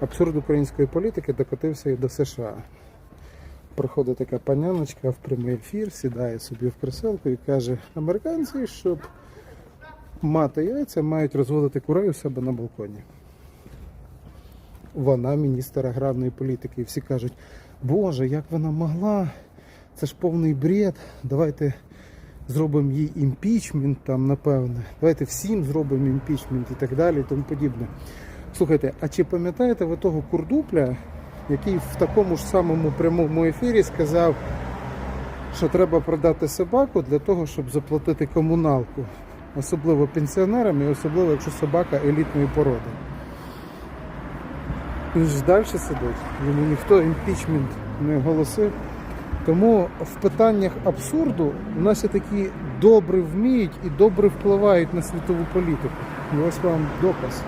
Абсурд української політики докотився і до США. Приходить така паняночка в прямий ефір, сідає собі в креселку і каже: американці, щоб мати яйця, мають розводити курей у себе на балконі. Вона міністр аграрної політики. І всі кажуть, Боже, як вона могла? Це ж повний бред. Давайте зробимо їй імпічмент, там, напевне. Давайте всім зробимо імпічмент і так далі, і тому подібне. Слухайте, а чи пам'ятаєте ви того курдупля, який в такому ж самому прямому ефірі сказав, що треба продати собаку для того, щоб заплатити комуналку, особливо пенсіонерам, і особливо якщо собака елітної породи. Він ж далі сидить, йому ніхто імпічмент не оголосив. Тому в питаннях абсурду наші такі добре вміють і добре впливають на світову політику. І ось вам доказ.